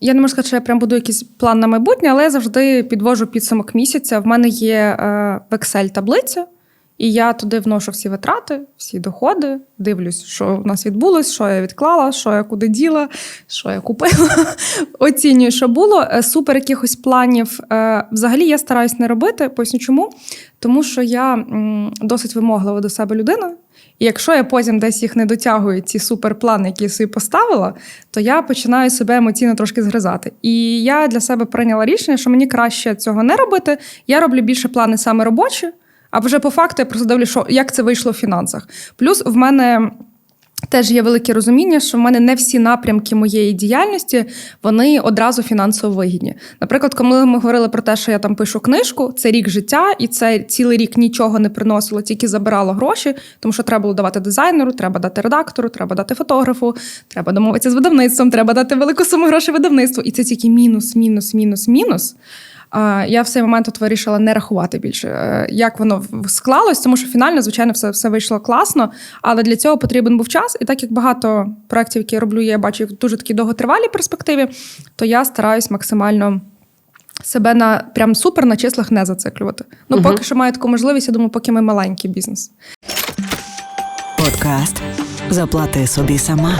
я не можу сказати, що я прям буду якийсь план на майбутнє, але я завжди підвожу підсумок місяця. В мене є е, в Excel таблиця, і я туди вношу всі витрати, всі доходи, дивлюсь, що в нас відбулось, що я відклала, що я куди діла, що я купила. Оцінюю, що було. Е, Супер якихось планів. е, Взагалі я стараюсь не робити. Поясню чому. Тому що я досить вимоглива до себе людина. І якщо я потім десь їх не дотягую, ці суперплани, які я собі поставила, то я починаю себе емоційно трошки згризати. І я для себе прийняла рішення, що мені краще цього не робити. Я роблю більше плани саме робочі, а вже по факту я просто дивлюся, що як це вийшло в фінансах. Плюс в мене. Теж є велике розуміння, що в мене не всі напрямки моєї діяльності вони одразу фінансово вигідні. Наприклад, коли ми говорили про те, що я там пишу книжку, це рік життя, і це цілий рік нічого не приносило, тільки забирало гроші, тому що треба було давати дизайнеру, треба дати редактору, треба дати фотографу, треба домовитися з видавництвом, треба дати велику суму грошей видавництву. І це тільки мінус, мінус, мінус, мінус. Я в цей момент от вирішила не рахувати більше, е, як воно склалось, тому що фінально, звичайно, все, все вийшло класно. Але для цього потрібен був час. І так як багато проєктів, які я роблю, я бачу в дуже такі довготривалій перспективі, то я стараюсь максимально. Себе на прям супер на числах не зациклювати. Ну, Мгм. поки що маю таку можливість, я думаю, поки ми маленький бізнес. Подкаст Заплати собі сама